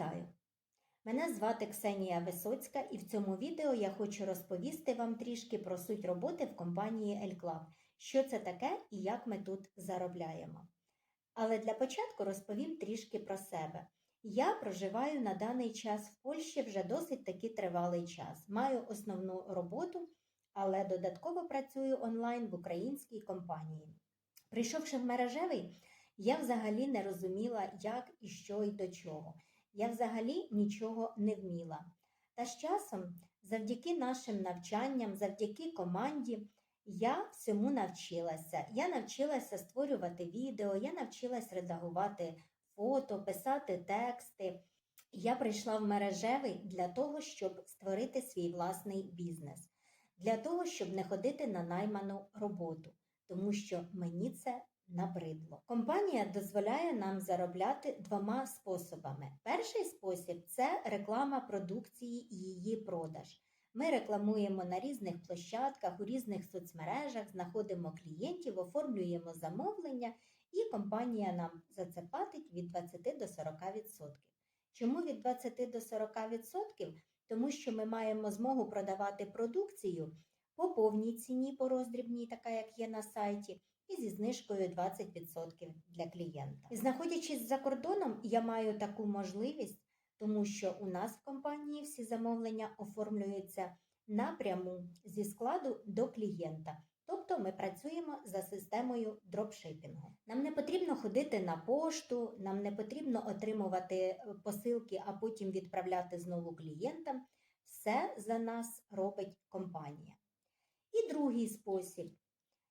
Вітаю! Мене звати Ксенія Висоцька, і в цьому відео я хочу розповісти вам трішки про суть роботи в компанії L-Club, що це таке і як ми тут заробляємо. Але для початку розповім трішки про себе. Я проживаю на даний час в Польщі вже досить таки тривалий час. Маю основну роботу, але додатково працюю онлайн в українській компанії. Прийшовши в мережевий, я взагалі не розуміла, як і що і до чого. Я взагалі нічого не вміла. Та з часом, завдяки нашим навчанням, завдяки команді, я всьому навчилася. Я навчилася створювати відео, я навчилась редагувати фото, писати тексти. Я прийшла в мережевий для того, щоб створити свій власний бізнес, для того, щоб не ходити на найману роботу, тому що мені це набридло. Компанія дозволяє нам заробляти двома способами. Перший спосіб це реклама продукції і її продаж. Ми рекламуємо на різних площадках, у різних соцмережах, знаходимо клієнтів, оформлюємо замовлення, і компанія нам за це платить від 20 до 40%. Чому від 20 до 40%? Тому що ми маємо змогу продавати продукцію по повній ціні, по роздрібній, така як є на сайті, і зі знижкою 20% для клієнта. Знаходячись за кордоном, я маю таку можливість, тому що у нас в компанії всі замовлення оформлюються напряму зі складу до клієнта. Тобто ми працюємо за системою дропшипінгу. Нам не потрібно ходити на пошту, нам не потрібно отримувати посилки, а потім відправляти знову клієнтам. Все за нас робить компанія. І другий спосіб,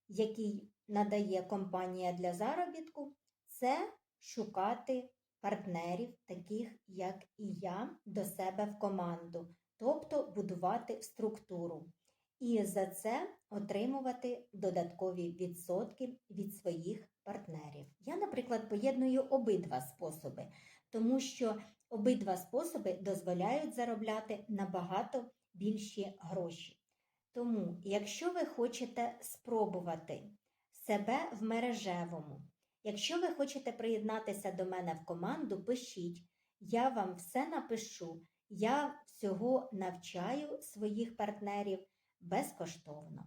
який надає компанія для заробітку, це шукати партнерів, таких як і я, до себе в команду, тобто будувати структуру. І за це отримувати додаткові відсотки від своїх партнерів. Я, наприклад, поєдную обидва способи, тому що обидва способи дозволяють заробляти набагато більші гроші. Тому, якщо ви хочете спробувати себе в мережевому, якщо ви хочете приєднатися до мене в команду, пишіть, я вам все напишу, я всього навчаю своїх партнерів безкоштовно.